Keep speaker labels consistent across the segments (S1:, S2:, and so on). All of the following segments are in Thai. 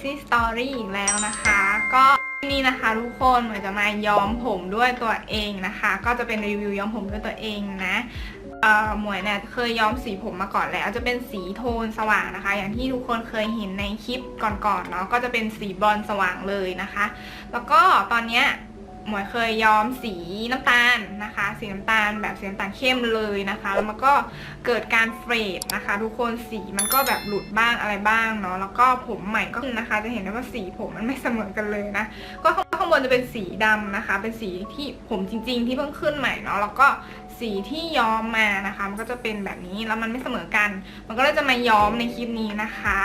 S1: Fancy Story อีกแล้วนะคะ ก็นี่นะคะทุกคนเหมือนจะมาย้อมผมด้วยตัวเองนะคะ ก็จะเป็นรีวิวย้อมผมด้วยตัวเองนะเอ่อหมวยเนี่ยเคยย้อมสีผมมาก่อนแล้วจะเป็นสีโทนสว่างนะคะ อย่างที่ทุกคนเคยเห็นในคลิปก่อนๆเนาะก็จะเป็นสีบอลสว่างเลยนะคะ แล้วก็ตอนเนี้ย หมวยเคยย้อมสีน้ำตาลนะคะ สีน้ำตาลแบบสีน้ำตาลเข้มเลยนะคะ แล้วมันก็เกิดการเฟรดนะคะ ทุกคนสีมันก็แบบหลุดบ้างอะไรบ้างเนาะแล้วก็ผมใหม่ก็นะคะ จะเห็นได้ว่าสีผมมันไม่เสมอกันเลยนะก็ข้างบนจะเป็นสีดำนะคะ เป็นสีที่ผมจริง ๆ ที่เพิ่งขึ้นใหม่เนาะแล้วก็สีที่ย้อมมานะคะ มันก็จะเป็นแบบนี้แล้วมันไม่เสมอกัน มันก็เลยจะมาย้อมในคลิปนี้นะคะ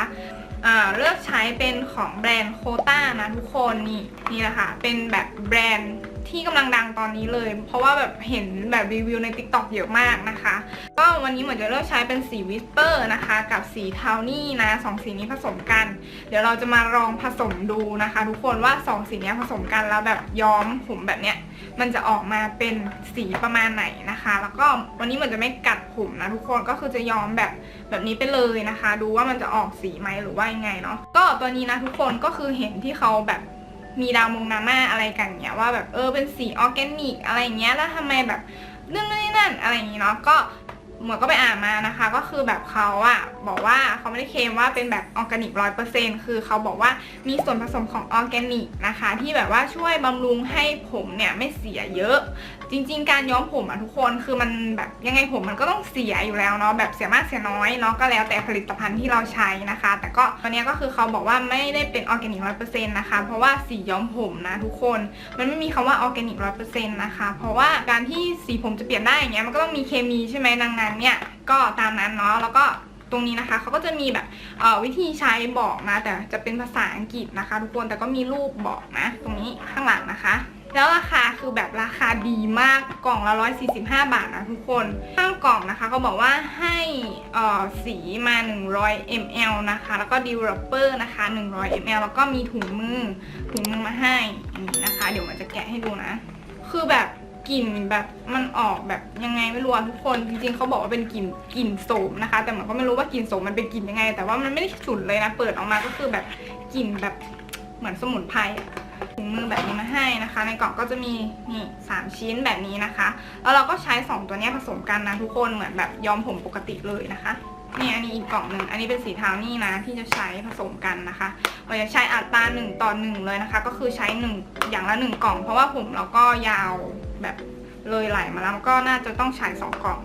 S1: เลือกใช้เป็นของแบรนด์โคต้านะทุกคนนี่นี่แหละค่ะเป็นแบบแบรนด์ ที่กำลังดังตอนนี้เลย เพราะว่าแบบเห็นแบบรีวิวใน Tik t o อกเยอะมากนะคะ ก็วันนี้เหมือนจะเลือกใช้เป็นสีวิสเปอร์นะคะ กับสีเทานี่นะสองสีนี้ผสมกัน เดี๋ยวเราจะมาลองผสมดูนะคะ ทุกคนว่าสองสีนี้ผสมกันแล้วแบบย้อมผมแบบเนี้ยมันจะออกมาเป็นสีประมาณไหนนะคะ แล้วก็วันนี้เหมือนจะไม่กัดผมนะทุกคนก็คือจะย้อมแบบแบบนี้ไปเลยนะคะ ดูว่ามันจะออกสีไหมหรือว่ายังไงเนาะก็ตัวนี้นะทุกคนก็คือเห็นที่เขาแบบ มีดาวมงนาม่าอะไรกันเนี้ยว่าแบบเออเป็นสีออร์แกนิกอะไรเงี้ยแล้วทำไมแบบเรื่องนี้นั่นอะไรอย่างงี้เนาะก็ หมวยก็ไปอ่านมานะคะ ก็คือแบบเขาอะบอกว่าเขาไม่ได้เคลมว่าเป็นแบบออร์แกนิกร้อยเปอร์เซ็นต์คือเขาบอกว่ามีส่วนผสมของออร์แกนิกนะคะ ที่แบบว่าช่วยบำรุงให้ผมเนี่ยไม่เสียเยอะ จริง ๆ การย้อมผมอะทุกคนคือมันแบบยังไงผมมันก็ต้องเสียอยู่แล้วเนาะแบบเสียมากเสียน้อยเนาะก็แล้วแต่ผลิตภัณฑ์ที่เราใช้นะคะ แต่ก็ตอนนี้ก็คือเขาบอกว่าไม่ได้เป็นออร์แกนิกร้อยเปอร์เซ็นต์นะคะเพราะว่าสีย้อมผมนะทุกคน มันไม่มีคำว่าออร์แกนิกร้อยเปอร์เซ็นต์นะคะเพราะว่าการที่สีผมจะเปลี่ยนได้อย่างเงี้ยมันก็ต้องมีเคมีใช่ไหมดังนั้นเนี่ยก็ตามนั้นเนาะแล้วก็ตรงนี้นะคะเขาก็จะมีแบบวิธีใช้บอกนะ แต่จะเป็นภาษาอังกฤษนะคะ ทุกคนแต่ก็มีรูปบอกนะ ตรงนี้ข้างหลังนะคะแล้วราคาคือแบบราคาดีมากกล่องละ 145 บาทนะทุกคนข้างกล่องนะคะเขาบอกว่าให้สีมา 100 ml นะคะ แล้วก็ developer นะคะ 100 ml แล้วก็มีถุงมือถุงมือมาให้นี้นะคะ เดี๋ยวมันจะแกะให้ดูนะ คือแบบ กลิ่นแบบมันออกแบบยังไงไม่รู้อะทุกคนจริงๆเขาบอกว่าเป็นกลิ่นกลิ่นโสมนะคะ แต่เหมือนก็ไม่รู้ว่ากลิ่นโสมมันเป็นกลิ่นยังไง แต่ว่ามันไม่ได้ฉุนเลยนะเปิดออกมาก็คือแบบกลิ่นแบบเหมือนสมุนไพรถุงมือแบบนี้มาให้นะคะ ในกล่องก็จะมีนี่สามชิ้นแบบนี้นะคะ แล้วเราก็ใช้สองตัวนี้ผสมกันนะทุกคนเหมือนแบบย้อมผมปกติเลยนะคะนี่อันนี้อีกกล่องหนึ่งอันนี้เป็นสีเทานี่นะที่จะใช้ผสมกันนะคะเราจะใช้อัตราหนึ่งต่อหนึ่งเลยนะคะ ก็คือใช้หนึ่งอย่างละหนึ่งกล่อง เพราะว่าผมเราก็ยาว แบบเลยไหลมาแล้วก็น่าจะต้องใช้สองกล่อง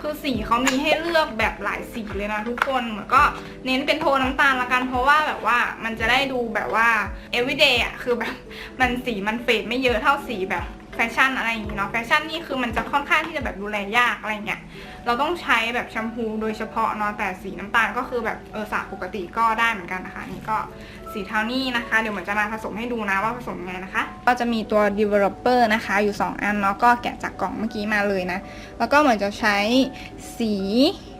S1: คือสีเขามีให้เลือกแบบหลายสีเลยนะทุกคนเหมือนก็เน้นเป็นโทนน้ำตาลละกันเพราะว่าแบบว่ามันจะได้ดูแบบว่า everyday อะคือแบบมันสีมันเฟดไม่เยอะเท่าสีแบบแฟชั่นอะไรอย่างงี้เนาะแฟชั่นนี่คือมันจะค่อนข้างที่จะแบบดูแลยากอะไรเงี้ยเราต้องใช้แบบแชมพูโดยเฉพาะเนาะแต่สีน้ำตาลก็คือแบบเออสระปกติก็ได้เหมือนกันนะคะนี่ก็ สีเทานี่นะคะ เดี๋ยวเหมือนจะมาผสมให้ดูนะว่าผสมยังไงนะคะ ก็จะมีตัว developer นะคะ อยู่ 2 อันเนาะก็แกะจากกล่องเมื่อกี้มาเลยนะ แล้วก็เหมือนจะใช้สี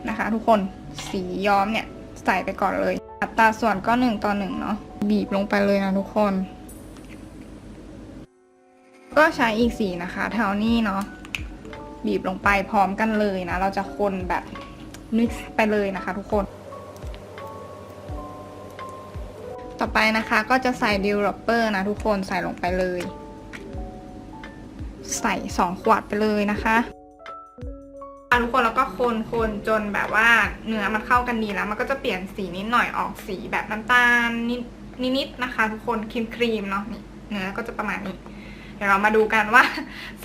S1: นะคะ ทุกคนสีย้อมเนี่ยใส่ไปก่อนเลย อัตราส่วนก็ 1 ต่อ1เนาะบีบลงไปเลยนะทุกคน ก็ใช้อีกสีนะคะ เทานี่เนาะบีบลงไปพร้อมกันเลยนะ เราจะคนแบบมิกซ์ไปเลยนะคะ ทุกคน ต่อไปนะคะก็จะใส่ developer นะทุกคนใส่ลงไปเลย ใส่สองขวดไปเลยนะคะทุกคนแล้วก็คนคนจนแบบว่าเนื้อมันเข้ากันดีแล้ว มันก็จะเปลี่ยนสีนิดหน่อยออกสีแบบน้ำตาลนิดนิดนะคะ ทุกคนครีมครีมเนาะนี่เนื้อก็จะประมาณนี้เดี๋ยวเรามาดูกันว่า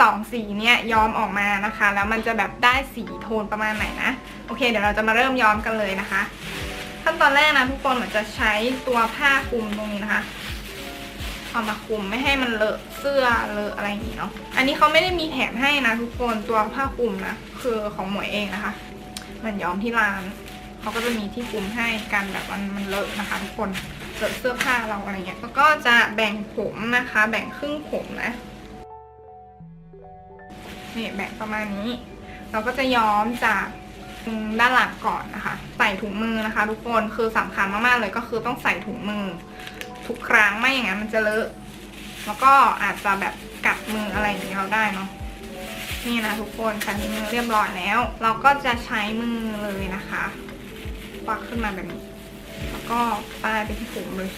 S1: สองสีเนี่ยย้อมออกมานะคะ แล้วมันจะแบบได้สีโทนประมาณไหนนะ โอเค เดี๋ยวเราจะมาเริ่มย้อมกันเลยนะคะ ขั้นตอนแรกนะทุกคนเหมือนจะใช้ตัวผ้าคลุมตรงนี้นะคะเอามาคลุมไม่ให้มันเลอะเสื้อเลอะอะไรอย่างนี้เนาะ อันนี้เขาไม่ได้มีแถมให้นะทุกคนตัวผ้าคลุมนะคือของหมวยเองนะคะ มันย้อมที่ร้านเขาก็จะมีที่คลุมให้กันแบบมันมันเลอะนะคะทุกคนเลอะเสื้อผ้าเราอะไรเงี้ยแล้วก็จะแบ่งผมนะคะ แบ่งครึ่งผมนะนี่แบ่งประมาณนี้ เราก็จะย้อมจาก ด้านหลังก่อนนะคะ ใส่ถุงมือนะคะ ทุกคนคือสำคัญมากๆเลยก็คือต้องใส่ถุงมือ ทุกครั้งไม่อย่างนั้นมันจะเลอะแล้วก็อาจจะแบบกัดมืออะไรอย่างนี้เราได้เนาะนี่นะทุกคนใส่ถุงมือเรียบร้อยแล้ว เราก็จะใช้มือเลยนะคะควักขึ้นมาแบบนี้ แล้วก็ป้ายไปที่ผมเลย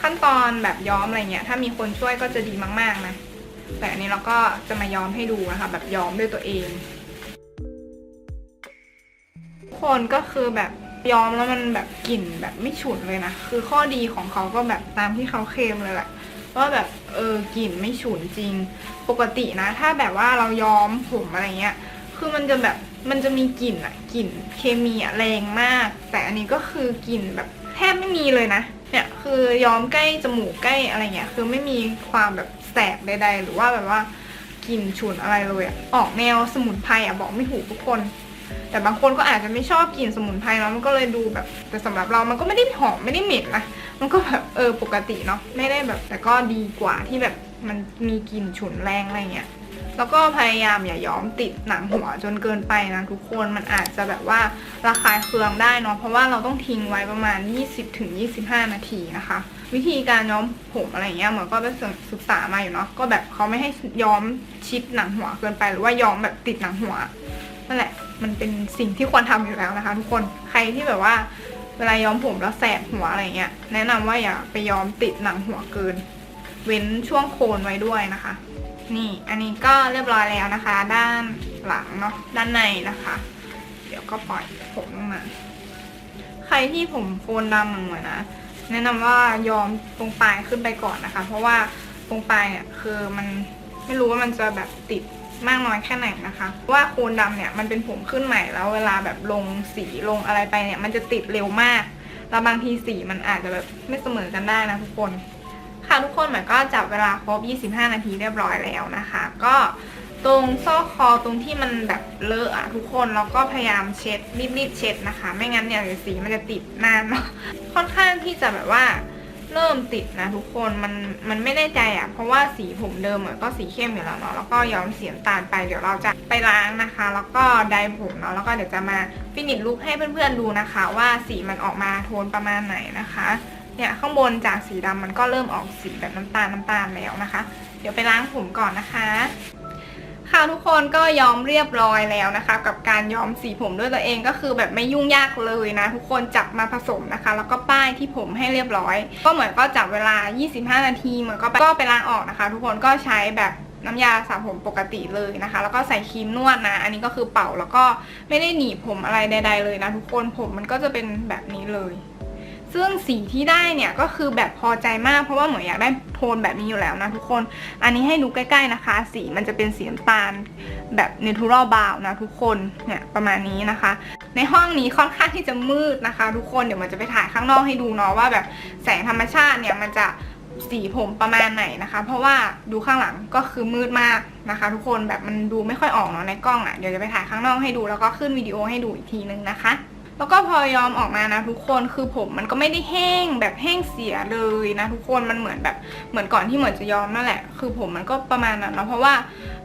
S1: ขั้นตอนแบบย้อมอะไรเงี้ย ถ้ามีคนช่วยก็จะดีมาก ๆ นะ แต่อันนี้เราก็จะมาย้อมให้ดูนะคะแบบย้อมด้วยตัวเองทุกคนก็คือแบบย้อมแล้วมันแบบกลิ่นแบบไม่ฉุนเลยนะ คือข้อดีของเขาก็แบบตามที่เขาเคลมเลยแหละว่าแบบเออกลิ่นไม่ฉุนจริง ปกตินะ ถ้าแบบว่าเราย้อมผมอะไรเงี้ย คือมันจะแบบมันจะมีกลิ่นอะกลิ่นเคมีอะแรงมาก แต่อันนี้ก็คือกลิ่นแบบแทบไม่มีเลยนะ เนี่ยคือย้อมใกล้จมูกใกล้อะไรเงี้ย คือไม่มีความแบบ แสบใดๆ หรือว่าแบบว่ากลิ่นฉุนอะไรเลยอะออกแนวสมุนไพรอะบอกไม่ถูกทุกคน แต่บางคนก็อาจจะไม่ชอบกลิ่นสมุนไพรเนาะมันก็เลยดูแบบ แต่สำหรับเรามันก็ไม่ได้หอมไม่ได้เหม็นนะมันก็แบบเออปกติเนาะไม่ได้แบบ แต่ก็ดีกว่าที่แบบมันมีกลิ่นฉุนแรงอะไรเงี้ยแล้วก็พยายามอย่าย้อมติดหนังหัวจนเกินไปนะทุกคนมันอาจจะแบบว่าระคายเคืองได้เนาะเพราะว่าเราต้องทิ้งไว้ประมาณ 20-25 นาทีนะคะ วิธีการย้อมผมอะไรเงี้ยเหมือนก็ไปศึกษามาอยู่เนาะก็แบบเขาไม่ให้ย้อมชิดหนังหัวเกินไปหรือว่าย้อมแบบติดหนังหัวนั่นแหละ มันเป็นสิ่งที่ควรทำอยู่แล้วนะคะ ทุกคนใครที่แบบว่าเวลาย้อมผมแล้วแสบหัวอะไรเงี้ย แนะนำว่าอย่าไปย้อมติดหนังหัวเกิน เว้นช่วงโคนไว้ด้วยนะคะ นี่อันนี้ก็เรียบร้อยแล้วนะคะ ด้านหลังเนาะด้านในนะคะ เดี๋ยวก็ปล่อยผมลงมาใครที่ผมโคนดำเหมือนนะ แนะนำว่ายอมตรงปลายขึ้นไปก่อนนะคะ เพราะว่าตรงปลายเนี่ยคือมันไม่รู้ว่ามันจะแบบติดมากน้อยแค่ไหนนะคะเพราะว่าโคนดำเนี่ยมันเป็นผมขึ้นใหม่แล้วเวลาแบบลงสีลงอะไรไปเนี่ยมันจะติดเร็วมาก แล้วบางทีสีมันอาจจะแบบไม่เสมอกันได้นะทุกคน ค่ะทุกคนหมายก็จับเวลาครบ 25 นาทีเรียบร้อยแล้วนะคะ ก็ ตรงซอกคอตรงที่มันแบบเลอะอะทุกคนเราก็พยายามเช็ดรีบๆเช็ดนะคะ ไม่งั้นเนี่ยสีมันจะติดนานเนาะค่อนข้างที่จะแบบว่าเริ่มติดนะทุกคนมันมันไม่แน่ใจอะเพราะว่าสีผมเดิมอะก็สีเข้มอยู่แล้วเนาะแล้วก็ย้อมสีน้ำตาลไปเดี๋ยวเราจะไปล้างนะคะ แล้วก็ไดร์ผมเนาะแล้วก็เดี๋ยวจะมาฟินิชลุคให้เพื่อนๆดูนะคะ ว่าสีมันออกมาโทนประมาณไหนนะคะเนี่ยข้างบนจากสีดำมันก็เริ่มออกสีแบบน้ำตาลน้ำตาลแล้วนะคะ เดี๋ยวไปล้างผมก่อนนะคะ ค่ะทุกคนก็ย้อมเรียบร้อยแล้วนะคะ กับการย้อมสีผมด้วยตัวเองก็คือแบบไม่ยุ่งยากเลยนะ ทุกคนจับมาผสมนะคะ แล้วก็ป้ายที่ผมให้เรียบร้อย ก็เหมือนก็จับเวลา 25 นาทีเหมือนก็ไปก็ไปล้างออกนะคะ ทุกคนก็ใช้แบบน้ำยาสระผมปกติเลยนะคะ แล้วก็ใส่ครีมนวดนะ อันนี้ก็คือเป่าแล้วก็ไม่ได้หนีบผมอะไรใด ๆ เลยนะ ทุกคนผมมันก็จะเป็นแบบนี้เลย ซึ่งสีที่ได้เนี่ยก็คือแบบพอใจมากเพราะว่าหมืออยากได้โทนแบบนี้อยู่แล้วนะทุกคน อันนี้ให้ดูใกล้ๆนะคะ สีมันจะเป็นสีน้ำตาลแบบเนเ u อรัลบาวนะทุกคนเนี่ยประมาณนี้นะคะ ในห้องนี้ค่อนข้างที่จะมืดนะคะ ทุกคนเดี๋ยวมันจะไปถ่ายข้างนอกให้ดูเนาะว่าแบบแสงธรรมชาติเนี่ยมันจะสีผมประมาณไหนนะคะ เพราะว่าดูข้างหลังก็คือมืดมากนะคะ ทุกคนแบบมันดูไม่ค่อยออกเนาะในกล้องอะ่ะเดี๋ยวจะไปถ่ายข้างนอกให้ดูแล้วก็ขึ้นวิดีโอให้ดูอีกทีนึงนะคะ แล้วก็พอยอมออกมานะทุกคนคือผมมันก็ไม่ได้แห้งแบบแห้งเสียเลยนะทุกคนมันเหมือนแบบเหมือนก่อนที่เหมือนจะยอมนั่นแหละ คือผมมันก็ประมาณนั้นเนาะเพราะว่า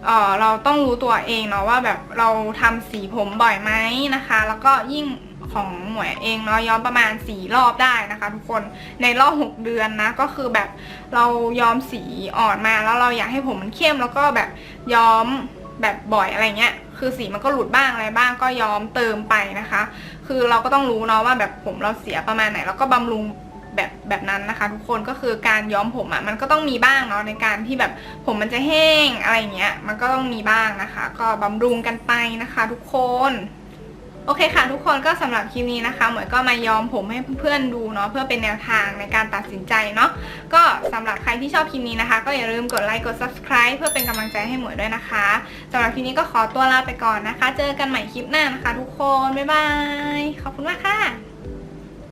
S1: เออเราต้องรู้ตัวเองเนาะว่าแบบเราทำสีผมบ่อยไหมนะคะ แล้วก็ยิ่งของหมวยเองเนาะย้อมประมาณสี่รอบได้นะคะ ทุกคนในรอบหกเดือนนะก็คือแบบเราย้อมสีอ่อนมาแล้วเราอยากให้ผมมันเข้มแล้วก็แบบย้อม แบบบ่อยอะไรเงี้ย คือสีมันก็หลุดบ้างอะไรบ้างก็ย้อมเติมไปนะคะ คือเราก็ต้องรู้เนาะว่าแบบผมเราเสียประมาณไหน แล้วก็บำรุงแบบแบบนั้นนะคะ ทุกคนก็คือการย้อมผมอะ่ะมันก็ต้องมีบ้างเนาะในการที่แบบผมมันจะแห้งอะไรเงี้ย มันก็ต้องมีบ้างนะคะ ก็บำรุงกันไปนะคะ ทุกคน โอเคค่ะทุกคนก็สำหรับคลิปนี้นะคะ เหมือนก็มาย้อมผมให้เพื่อนๆดูเนาะเพื่อเป็นแนวทางในการตัดสินใจเนาะก็สำหรับใครที่ชอบคลิปนี้นะคะ ก็อย่าลืมกดไลค์กด subscribe เพื่อเป็นกำลังใจให้หมวยด้วยนะคะสำหรับคลิปนี้ก็ขอตัวลาไปก่อนนะคะ เจอกันใหม่คลิปหน้านะคะ ทุกคนบ๊ายบายขอบคุณมากค่ะ